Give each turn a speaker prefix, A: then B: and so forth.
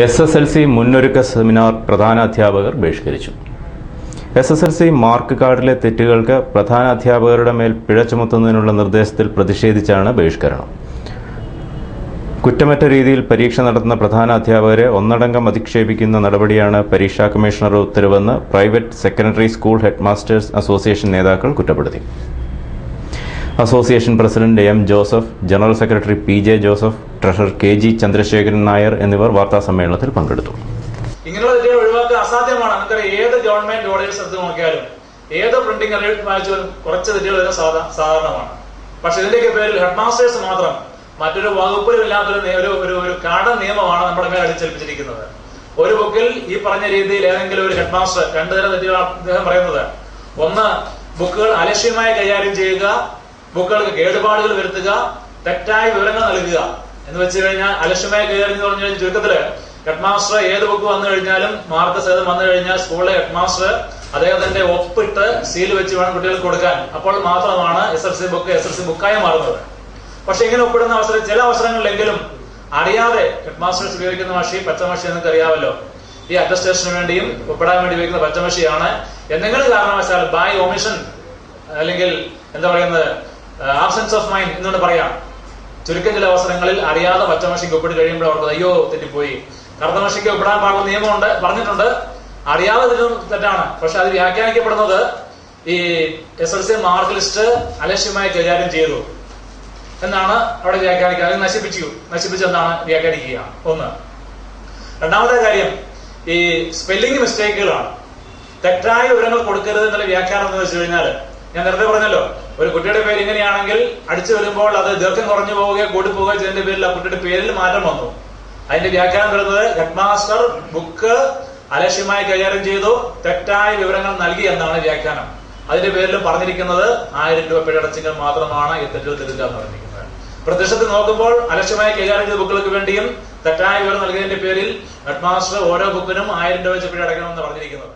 A: S S L C മുന്നൊരുക്ക seminar പ്രധാന അധ്യാപകർ ബഹിഷ്കരിച്ചു. S S L C mark കാർഡിലെ തെറ്റുകൾക്ക് പ്രധാന അധ്യാപകരുടെ മേൽ പിഴ ചുമത്തുന്നതിനുള്ള നിർദ്ദേശത്തിൽ പ്രതിഷേധിച്ചാണ് ബഹിഷ്കരണം. കുറ്റമറ്റ രീതിയിൽ പരീക്ഷ നടത്തുന്ന പ്രധാന അധ്യാപകരെ ഒന്നടങ്കം അധിക്ഷേപിക്കുന്ന നടപടിയാണ് പരീക്ഷാ കമ്മീഷണറുടെ ഉത്തരവെന്ന് private secondary school headmasters association നേതാക്കൾ കുറ്റപ്പെടുത്തി. Association president M Joseph general secretary P J Joseph treasurer K G Chandrasekharan Nair എന്നിവർ വാർത്താ സമ്മേളനത്തിൽ പങ്കെടുത്തു.
B: ഇങ്ങനെയുള്ള തെറ്റുകൾ ഒഴിവാക്കാൻ അസാധ്യമാണ്. നമുക്കറിയാം ഏത് ഗവൺമെന്റ് ഓർഡേഴ്സ് എടുത്ത് നോക്കിയാലും ഏത് പ്രിന്റിംഗ് അലേർട്ട് വായിച്ചാലും കുറച്ച് തെറ്റുകൾ ഇതിന് സാധാരണമാണ്. പക്ഷെ ഇതിന്റെയൊക്കെ പേരിൽ ഹെഡ് മാസ്റ്റേഴ്സ് മാത്രം മറ്റൊരു വകുപ്പിലും ഇല്ലാത്തൊരു ഒരു ഒരു ഒരു കാട നിയമമാണ് നമ്മുടെ മേൽ അടിച്ചേൽപ്പിച്ചിരിക്കുന്നത്. ഒരു ബുക്കിൽ ഈ പറഞ്ഞ രീതിയിൽ ഏതെങ്കിലും ഒരു ഹെഡ് മാസ്റ്റർ രണ്ടു തരം തെറ്റുകളാണ് അദ്ദേഹം പറയുന്നത്. ഒന്ന് ബുക്കുകൾ അലക്ഷ്യമായി കൈകാര്യം ചെയ്യുക. ബുക്കുകൾക്ക് കേടുപാടുകൾ വരുത്തുക തെറ്റായ വിവരങ്ങൾ നൽകുക എന്ന് വെച്ച് കഴിഞ്ഞാൽ അലക്ഷ്യമായ കയറി എന്ന് പറഞ്ഞു കഴിഞ്ഞാൽ ചുരുക്കത്തിൽ ഹെഡ് മാസ്റ്റർ ഏത് ബുക്ക് വന്നു കഴിഞ്ഞാലും മാർക്ക് സഹിതം വന്നു കഴിഞ്ഞാൽ സ്കൂളിലെ ഹെഡ് മാസ്റ്റർ അദ്ദേഹത്തിന്റെ ഒപ്പിട്ട് സീൽ വെച്ച് വേണം കുട്ടികൾക്ക് കൊടുക്കാൻ. അപ്പോൾ മാത്രമാണ് S L C book S L C ബുക്കായി മാറുന്നത്. പക്ഷെ ഇങ്ങനെ ഒപ്പിടുന്ന അവസരം ചില അവസരങ്ങളിലെങ്കിലും അറിയാതെ ഹെഡ് മാസ്റ്റേഴ്സ് ഉപയോഗിക്കുന്ന മഷി പച്ചമഷി നിങ്ങൾക്ക് അറിയാമല്ലോ ഈ അറ്റസ്റ്റേഷന് വേണ്ടിയും ഒപ്പിടാൻ വേണ്ടി ഉപയോഗിക്കുന്ന പച്ചമഷിയാണ്. എന്തെങ്കിലും കാരണവശാൽ ബൈ ഒമിഷൻ അല്ലെങ്കിൽ എന്താ പറയുന്നത് ആബ്സെൻസ് ഓഫ് മൈൻഡ് എന്നുകൊണ്ട് പറയാം. ചുരുക്കം ചില അവസരങ്ങളിൽ അറിയാതെ പച്ചമഷിക്ക് ഒപ്പിട്ട് കഴിയുമ്പോൾ അവർക്ക് അയ്യോ തെറ്റിപ്പോയി. കറുത്തമഷിക്ക് ഒപ്പിടാൻ പാടുന്ന നിയമമുണ്ട് പറഞ്ഞിട്ടുണ്ട്. അറിയാതെ തെറ്റും തെറ്റാണ്. പക്ഷെ അത് വ്യാഖ്യാനിക്കപ്പെടുന്നത് ഈ S L C mark list അലക്ഷ്യമായി കൈകാര്യം ചെയ്തു. എന്നാണ് അവിടെ വ്യാഖ്യാനിക്കുക. അല്ലെങ്കിൽ നശിപ്പിച്ചു. നശിപ്പിച്ചു എന്നാണ് വ്യാഖ്യാനിക്കുക. ഒന്ന്. രണ്ടാമത്തെ കാര്യം ഈ സ്പെല്ലിംഗ് മിസ്റ്റേക്കുകളാണ് തെറ്റായ വിവരങ്ങൾ കൊടുക്കരുത് എന്നുള്ള വ്യാഖ്യാനം എന്ന് വെച്ച് കഴിഞ്ഞാൽ ഞാൻ നേരത്തെ പറഞ്ഞല്ലോ ഒരു കുട്ടിയുടെ പേര് ഇങ്ങനെയാണെങ്കിൽ അടിച്ചു വരുമ്പോൾ അത് ദീർഘം കുറഞ്ഞു പോവുകയോ കൂടി പോവുകയോ ചെയ്തതിന്റെ പേരിൽ ആ കുട്ടിയുടെ പേരിൽ മാറ്റം വന്നു. അതിന്റെ വ്യാഖ്യാനം വരുന്നത് ഹെഡ് മാസ്റ്റർ ബുക്ക് അലക്ഷ്യമായി കൈകാര്യം ചെയ്തു. തെറ്റായ വിവരങ്ങൾ നൽകി എന്നാണ് വ്യാഖ്യാനം. അതിന്റെ പേരിൽ പറഞ്ഞിരിക്കുന്നത് ആയിരം രൂപ പിഴടച്ചെങ്കിൽ മാത്രമാണ് ഈ തെറ്റുകൾ തിരുത്തുക എന്ന് പറഞ്ഞിരിക്കുന്നത്. പ്രത്യക്ഷത്തിൽ നോക്കുമ്പോൾ അലക്ഷ്യമായി കൈകാര്യം ചെയ്ത ബുക്കുകൾക്ക് വേണ്ടിയും തെറ്റായ വിവരം നൽകിയതിന്റെ പേരിൽ ഹെഡ് മാസ്റ്റർ ഓരോ ബുക്കിനും ആയിരം രൂപ വെച്ച് പിഴടക്കണമെന്ന് പറഞ്ഞിരിക്കുന്നത്.